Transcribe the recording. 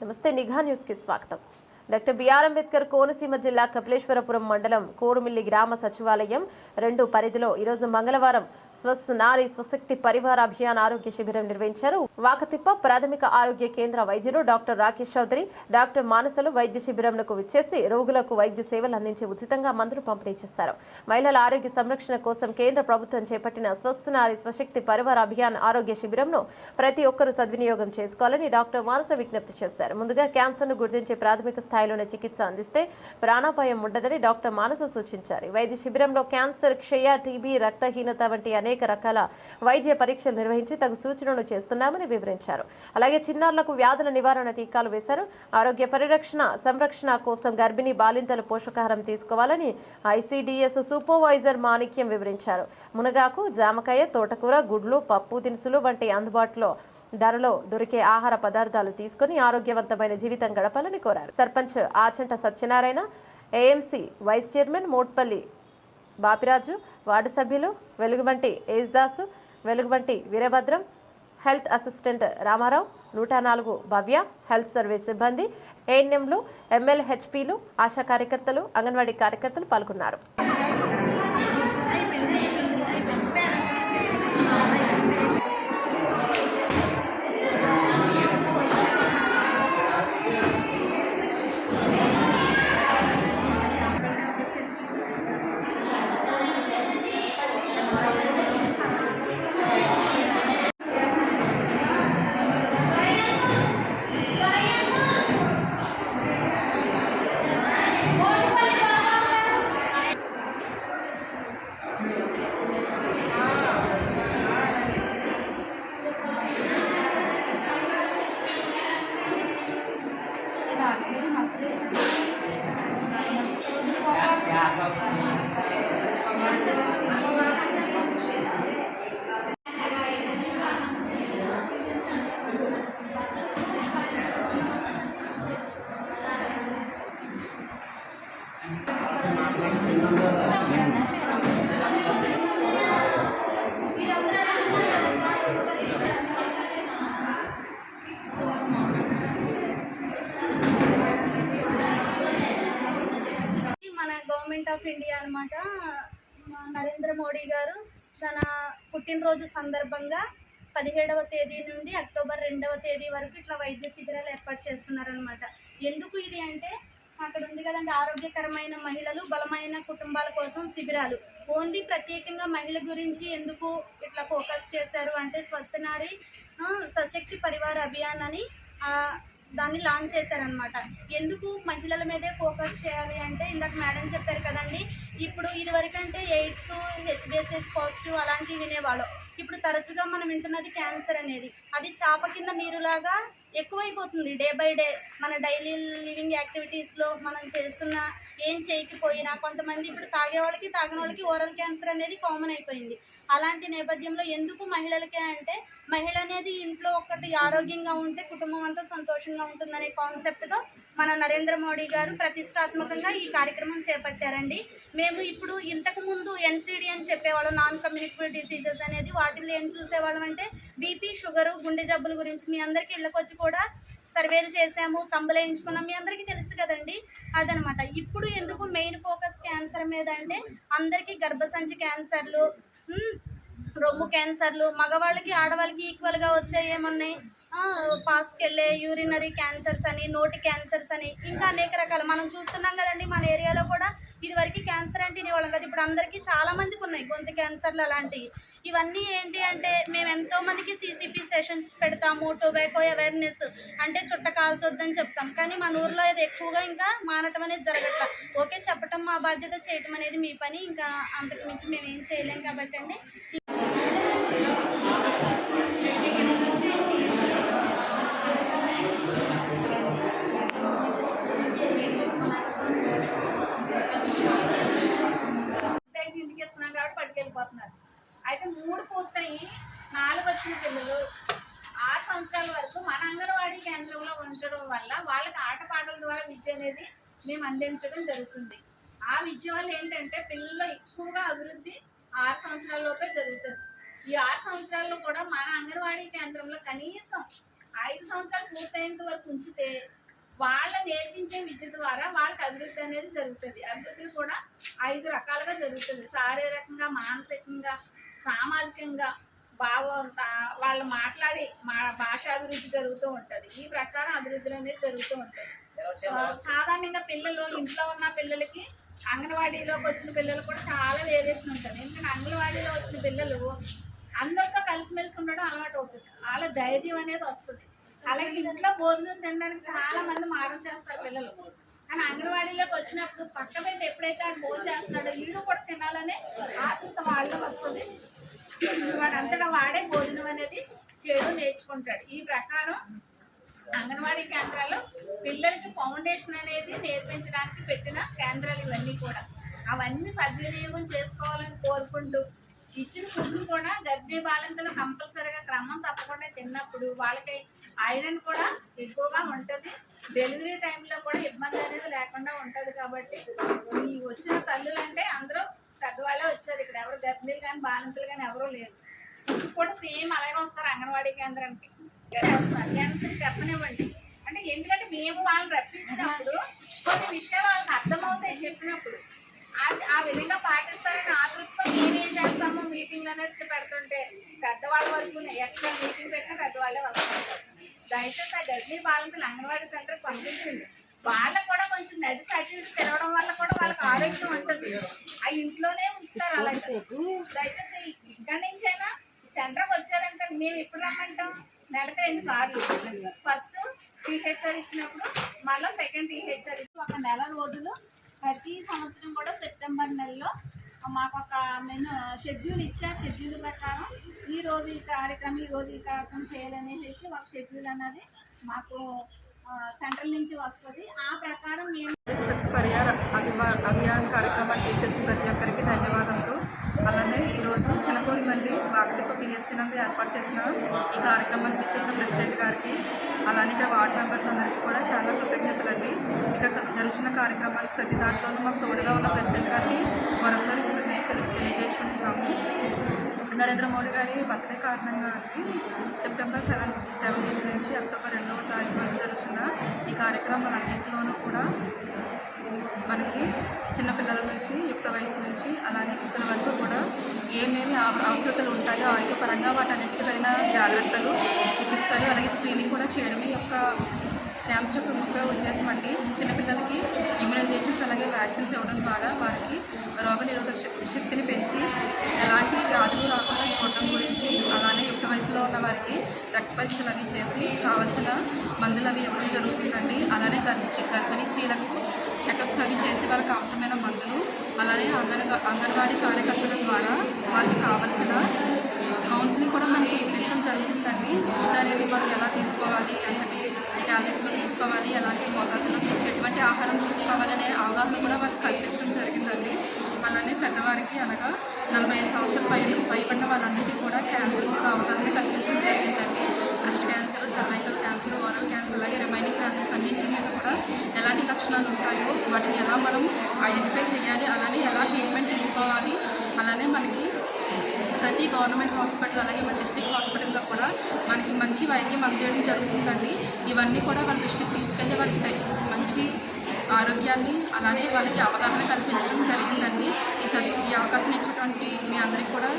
నమస్తే నిఘా న్యూస్కి స్వాగతం. డాక్టర్ బిఆర్ అంబేద్కర్ కోనసీమ జిల్లా కపిలేశ్వరపురం మండలం కోరుమిల్లి గ్రామ సచివాలయం రెండు పరిధిలో ఈరోజు మంగళవారం స్వస్థ నారీ స్వశక్తి పరివార అభియాన్ ఆరోగ్య శిబిరం నిర్వహించారు. వాకతిప్ప ప్రాథమిక ఆరోగ్య కేంద్ర వైద్యులు డాక్టర్ రాకేష్ చౌదరి డాక్టర్ మానసలు వైద్య శిబిరంకు విచ్చేసి రోగులకు వైద్య సేవలు అందించి ఉచితంగా మందులు పంపిణీ చేశారు. మహిళల ఆరోగ్య సంరక్షణ కోసం కేంద్ర ప్రభుత్వం చేపట్టిన స్వస్థ నారీ స్వశక్తి పరివార అభియాన్ ఆరోగ్య శిబిరంను ప్రతి ఒక్కరూ సద్వినియోగం చేసుకోవాలని డాక్టర్ మానస విజ్ఞప్తి చేశారు. ముందుగా క్యాన్సర్ను గుర్తించి ప్రాథమిక స్థాయిలోనే చికిత్స అందిస్తే ప్రాణాపాయం ఉండదని డాక్టర్ మానస సూచించారు. వైద్య శిబిరంలో క్యాన్సర్ క్షయ టీబీ రక్తహీనత వంటి అనేక రకాల వైద్య పరీక్షలు నిర్వహించి తగు సూచనలు చేస్తున్నామని వివరించారు. అలాగే చిన్నారులకు వ్యాధుల నివారణ టీకాలు వేశారు. ఆరోగ్య పరిరక్షణ సంరక్షణ కోసం గర్భిణీ బాలింతలు పోషకాహారం తీసుకోవాలని ఐసీడీఎస్ సూపర్వైజర్ మాణిక్యం వివరించారు. మునగాకు జామకాయ తోటకూర గుడ్లు పప్పు దినుసులు వంటి అందుబాటులో ధరలో దొరికే ఆహార పదార్థాలు తీసుకుని ఆరోగ్యవంతమైన జీవితం గడపాలని కోరారు. Sarpanch Achanta Satyanarayana AMC vice chairman Motpalli Bapiraju ward సభ్యులు వెలుగుబంటి ఏజ్దాసు వెలుగుబంటి వీరభద్రం హెల్త్ అసిస్టెంట్ రామారావు నూట నాలుగు భవ్య హెల్త్ సర్వీస్ సిబ్బంది ఏఎన్ఎంలు ఎమ్మెల్హెచ్పీలు ఆశా కార్యకర్తలు అంగన్వాడీ కార్యకర్తలు పాల్గొన్నారు. గవర్నమెంట్ ఆఫ్ ఇండియా అనమాట నరేంద్ర మోడీ గారు తన పుట్టినరోజు సందర్భంగా పదిహేడవ తేదీ నుండి అక్టోబర్ రెండవ తేదీ వరకు ఇట్లా వైద్య శిబిరాలు ఏర్పాటు చేస్తున్నారనమాట ఎందుకు ఇది అంటే అక్కడ ఉంది కదండి ఆరోగ్యకరమైన మహిళలు బలమైన కుటుంబాల కోసం శిబిరాలు. ఓన్లీ ప్రత్యేకంగా మహిళ గురించి ఎందుకు ఇట్లా ఫోకస్ చేశారు అంటే స్వస్థనారి సశక్తి పరివార అభియాన్ అని దాన్ని లాంచ్ చేశారనమాట ఎందుకు మహిళల మీదే ఫోకస్ చేయాలి అంటే ఇందాక మేడం చెప్పారు కదండి ఇప్పుడు ఇదివరకంటే ఎయిడ్స్ హెచ్బిఎస్ఎస్ పాజిటివ్ అలాంటివి వినేవాళ్ళం. ఇప్పుడు తరచుగా మనం వింటున్నది క్యాన్సర్ అనేది. అది చాప కింద నీరులాగా ఎక్కువైపోతుంది. డే బై డే మన డైలీ లివింగ్ యాక్టివిటీస్లో మనం చేస్తున్న ఏం చేయకపోయినా కొంతమంది ఇప్పుడు తాగే వాళ్ళకి తాగిన వాళ్ళకి ఓరల్ క్యాన్సర్ అనేది కామన్ అయిపోయింది. అలాంటి నేపథ్యంలో ఎందుకు మహిళలకే అంటే మహిళ అనేది ఇంట్లో ఒకటి ఆరోగ్యంగా ఉంటే కుటుంబం అంతా సంతోషంగా ఉంటుందనే కాన్సెప్ట్తో మన నరేంద్ర మోడీ గారు ప్రతిష్టాత్మకంగా ఈ కార్యక్రమం చేపట్టారండి. మేము ఇప్పుడు ఇంతకుముందు ఎన్సిడి అని చెప్పేవాళ్ళం. నాన్ కమ్యూనికబుల్ డిసీజెస్ అనేది వాటిల్లో ఏం చూసేవాళ్ళం అంటే బీపీ షుగరు గుండె జబ్బుల గురించి మీ అందరికీ ఇళ్ళకొచ్చి కూడా సర్వేలు చేసాము తంబలేయించుకున్నాం మీ అందరికీ తెలుసు కదండి అదనమాట. ఇప్పుడు ఎందుకు మెయిన్ ఫోకస్ క్యాన్సర్ మీద అంటే అందరికీ గర్భసంచి క్యాన్సర్లు రొమ్ము క్యాన్సర్లు మగవాళ్ళకి ఆడవాళ్ళకి ఈక్వల్గా వచ్చాయి ఏమున్నాయి? పాస్కెళ్ళే యూరినరీ క్యాన్సర్స్ అని నోటి క్యాన్సర్స్ అని ఇంకా అనేక రకాలు. మనం చూస్తున్నాం కదండి మన ఏరియాలో కూడా ఇదివరకు క్యాన్సర్ అంటే ఇనేవాళ్ళం కదా ఇప్పుడు అందరికీ చాలా మందికి ఉన్నాయి గొంతు క్యాన్సర్లు అలాంటివి. ఇవన్నీ ఏంటి అంటే మేము ఎంతో మందికి సీసీపీ సెషన్స్ పెడతాము టొబాకో అవేర్నెస్ అంటే చుట్ట కాల్చొద్దని చెప్తాం. కానీ మన ఊర్లో ఇది ఎక్కువగా ఇంకా మానటం అనేది జరగట్ల. ఓకే చెప్పటం మా బాధ్యత చేయటం అనేది మీ పని. ఇంకా అంతకు మించి మేము ఏం చేయలేం కాబట్టి అండి. వాళ్ళకి ఆటపాటల ద్వారా విద్య అనేది మేము అందించడం జరుగుతుంది. ఆ విద్య వల్ల ఏంటంటే పిల్లలు ఎక్కువగా అభివృద్ధి ఆరు సంవత్సరాల లోపే జరుగుతుంది. ఈ ఆరు సంవత్సరాల్లో కూడా మన అంగన్వాడీ కేంద్రంలో కనీసం ఐదు సంవత్సరాలు పూర్తయినంత వరకు ఉంచితే వాళ్ళ నేర్పించే విద్య ద్వారా వాళ్ళకి అభివృద్ధి అనేది జరుగుతుంది. అభివృద్ధి కూడా ఐదు రకాలుగా జరుగుతుంది. శారీరకంగా మానసికంగా సామాజికంగా బాగా వాళ్ళు మాట్లాడి మా భాష అభివృద్ధి జరుగుతూ ఉంటుంది. ఈ ప్రకారం అభివృద్ధి అనేది జరుగుతూ ఉంటుంది. సాధారణంగా పిల్లలు ఇంట్లో ఉన్న పిల్లలకి అంగన్వాడీలోకి వచ్చిన పిల్లలు కూడా చాలా వేరియేషన్ ఉంటుంది. ఎందుకంటే అంగన్వాడీలో వచ్చిన పిల్లలు అందరితో కలిసిమెలిసి ఉండడం అలవాటు అవుతుంది. వాళ్ళ ధైర్యం అనేది వస్తుంది. అలాగే ఇంట్లో భోజనం తినడానికి చాలా మంది మారం చేస్తారు పిల్లలు. కానీ అంగన్వాడీలోకి వచ్చినప్పుడు పక్క పెట్టి ఎప్పుడైతే భోజనం చేస్తున్నాడో వీడు కూడా తినాలనే ఆతృత వాళ్ళలో వస్తుంది. చేయడం ఈ ప్రకారం అంగన్వాడీ కేంద్రాల్లో పిల్లలకి ఫౌండేషన్ అనేది నేర్పించడానికి పెట్టిన కేంద్రాలు ఇవన్నీ కూడా. అవన్నీ సద్వినియోగం చేసుకోవాలని కోరుకుంటూ ఇచ్చిన ఫుడ్ కూడా గర్భిణీ బాలింతలు కంపల్సరీగా క్రమం తప్పకుండా తిన్నప్పుడు వాళ్ళకి ఐరన్ కూడా ఎక్కువగా ఉంటుంది. డెలివరీ టైంలో కూడా ఇబ్బంది అనేది లేకుండా ఉంటుంది కాబట్టి ఈ వచ్చిన తల్లులు అంటే అందరూ పెద్దవాళ్ళే వచ్చారు. ఇక్కడ ఎవరు గర్భిణీలు కానీ బాలింతలు కానీ ఎవరూ లేరు. కూడా సేమ్ అలాగే వస్తారు అంగన్వాడీ కేంద్రానికి. వస్తారు చెప్పనివ్వండి. అంటే ఎందుకంటే మేము వాళ్ళని రప్పించినప్పుడు కొన్ని విషయాలు వాళ్ళకి అర్థమవుతాయి చెప్పినప్పుడు. అది ఆ విధంగా పాటిస్తారని ఆతృతతో మేమేం చేస్తామో? మీటింగ్ అనేది పెడుతుంటే పెద్దవాళ్ళ వరకు ఎక్కడ మీటింగ్ పెట్టినా పెద్దవాళ్ళే వస్తారు. దయచేసి ఆ గర్భిణీ బాలింతలు అంగన్వాడీ సెంటర్కి పంపించండి. వాళ్ళకు కూడా కొంచెం నది సర్టిఫికెట్ తిరగడం వల్ల కూడా వాళ్ళకి ఆరోగ్యం ఉంటుంది. ఆ ఇంట్లోనే ఉంచుతారు అలాగే దయచేసి ఇక్కడి నుంచైనా సెంటర్కి వచ్చారంటే మేము ఎప్పుడు రమ్మంటాం? నెలకు రెండు సార్లు. ఫస్ట్ టీహెచ్ఆర్ ఇచ్చినప్పుడు మళ్ళీ సెకండ్ టీహెచ్ఆర్ ఇచ్చి ఒక నెల రోజులు ప్రతి సంవత్సరం కూడా సెప్టెంబర్ నెలలో మాకు ఒక మెను షెడ్యూల్ ఇచ్చా షెడ్యూల్ ప్రకారం ఈ రోజు ఈ కార్యక్రమం ఈ రోజు ఈ కార్యక్రమం చేయాలనేసి ఒక షెడ్యూల్ అన్నది మాకు సెంట్రల్ నుంచి వస్తుంది. ఆ ప్రకారం మేము పరిహార అభిమా అభియాన్ కార్యక్రమానికి ఇచ్చేసిన ప్రతి ఒక్కరికి ధన్యవాదాలు అలానే ఈరోజు చిన్నకోరిమల్లి వాగదీప పిహెచ్సి నందు ఏర్పాటు చేసిన ఈ కార్యక్రమానికి ఇచ్చేసిన ప్రెసిడెంట్ గారికి అలానే ఇక్కడ వార్డు మెంబర్స్ అందరికీ కూడా చాలా కృతజ్ఞతలండి. ఇక్కడ జరుగుతున్న కార్యక్రమానికి ప్రతి దాంట్లోనూ మాకు తోడుగా ఉన్న ప్రెసిడెంట్ గారికి మరొకసారి కృతజ్ఞతలు తెలియజేసుకుంటున్నాము నరేంద్ర మోడీ గారి బర్త్డే కారణంగా అండి సెప్టెంబర్ సెవెన్ సెవెంటీన్త్ నుంచి అక్టోబర్ రెండవ తారీఖు వరకు జరుగుతున్న ఈ కార్యక్రమాలన్నింటిలోనూ కూడా మనకి చిన్నపిల్లల నుంచి యుక్త వయసు నుంచి అలానే యుక్తుల వరకు కూడా ఏమేమి అవసరతలు ఉంటాయో ఆరోగ్యపరంగా వాటన్నిటికీ తగిన జాగ్రత్తలు చికిత్సలు అలాగే స్క్రీనింగ్ కూడా చేయడం ఈ యొక్క క్యాంప్స్ యొక్క ముఖ్య ఉద్దేశం అండి. చిన్నపిల్లలకి ఇమ్యునైజేషన్స్ అలాగే వ్యాక్సిన్స్ ఇవ్వడం ద్వారా వారికి రోగ నిరోధక శక్తిని పెంచి ఎలాంటి వ్యాధులు రాకుండా చూడటం గురించి అలానే యుక్త వయసులో ఉన్న వారికి రక్త పరీక్షలు అవి చేసి కావాల్సిన మందులు అవి ఇవ్వడం జరుగుతుందండి. అలానే గర్భిణీ స్త్రీలకు చెకప్స్ అవి చేసి వాళ్ళకి అవసరమైన మందులు అలానే అంగన్ అంగన్వాడీ కార్యకర్తల ద్వారా వాళ్ళకి కావాల్సిన కౌన్సిలింగ్ కూడా మనకి ఇప్పించడం జరుగుతుందండి. ఫుడ్ అనేది మనం ఎలా తీసుకోవాలి ఎంతటి క్యాలరీస్లో తీసుకోవాలి ఎలాంటి మోతాదులో తీసుకు ఎటువంటి ఆహారం తీసుకోవాలనే అవగాహన కూడా వాళ్ళకి కల్పించడం జరిగిందండి. అలానే పెద్దవారికి అనగా నలభై ఐదు సంవత్సరాల పై పైబడిన వాళ్ళందరికీ కూడా క్యాన్సర్ మీద అవగాహన కల్పించడం జరిగిందండి. సర్వైకల్ క్యాన్సర్ ఓరల్ క్యాన్సర్ అలాగే రిమైనింగ్ క్యాన్సర్స్ అన్నింటి మీద కూడా ఎలాంటి లక్షణాలు ఉంటాయో వాటిని ఎలా మనం ఐడెంటిఫై చేయాలి అలానే ఎలా ట్రీట్మెంట్ తీసుకోవాలి అలానే మనకి ప్రతి గవర్నమెంట్ హాస్పిటల్ అలాగే మన డిస్ట్రిక్ట్ హాస్పిటల్లో కూడా మనకి మంచి వైద్యం అందజేయడం జరుగుతుందండి. ఇవన్నీ కూడా వాళ్ళ దృష్టికి తీసుకెళ్ళి వాళ్ళకి మంచి ఆరోగ్యాన్ని అలానే వాళ్ళకి అవగాహన కల్పించడం జరిగిందండి. ఈ సద్ ఈ అవకాశం ఇచ్చినటువంటి మీ అందరికీ కూడా